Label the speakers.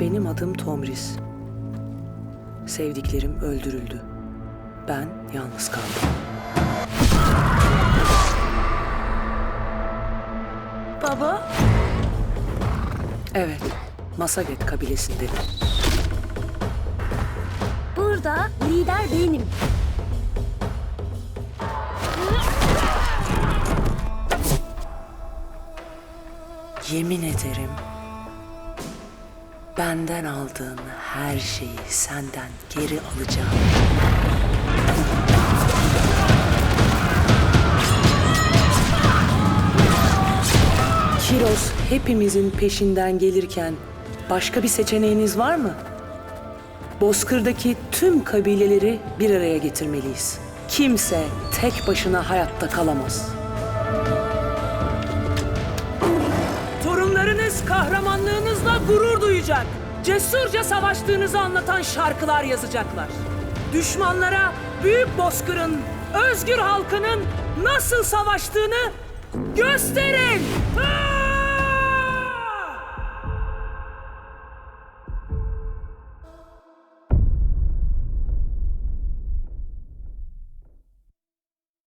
Speaker 1: Adım Tomris. Sevdiklerim öldürüldü. Ben yalnız kaldım.
Speaker 2: Baba,
Speaker 1: Evet, Masaget kabilesindenim.
Speaker 2: burada lider benim.
Speaker 1: Yemin ederim benden aldığın her şeyi senden geri alacağım. Kiros hepimizin peşinden gelirken başka bir seçeneğiniz var mı? Bozkır'daki tüm kabileleri bir araya getirmeliyiz. Kimse tek başına hayatta kalamaz. Torunlarınız kahramanlığınızla gurur duyacak. Cesurca savaştığınızı anlatan şarkılar yazacaklar. Düşmanlara Büyük Bozkır'ın, özgür halkının nasıl savaştığını gösterin. Ha!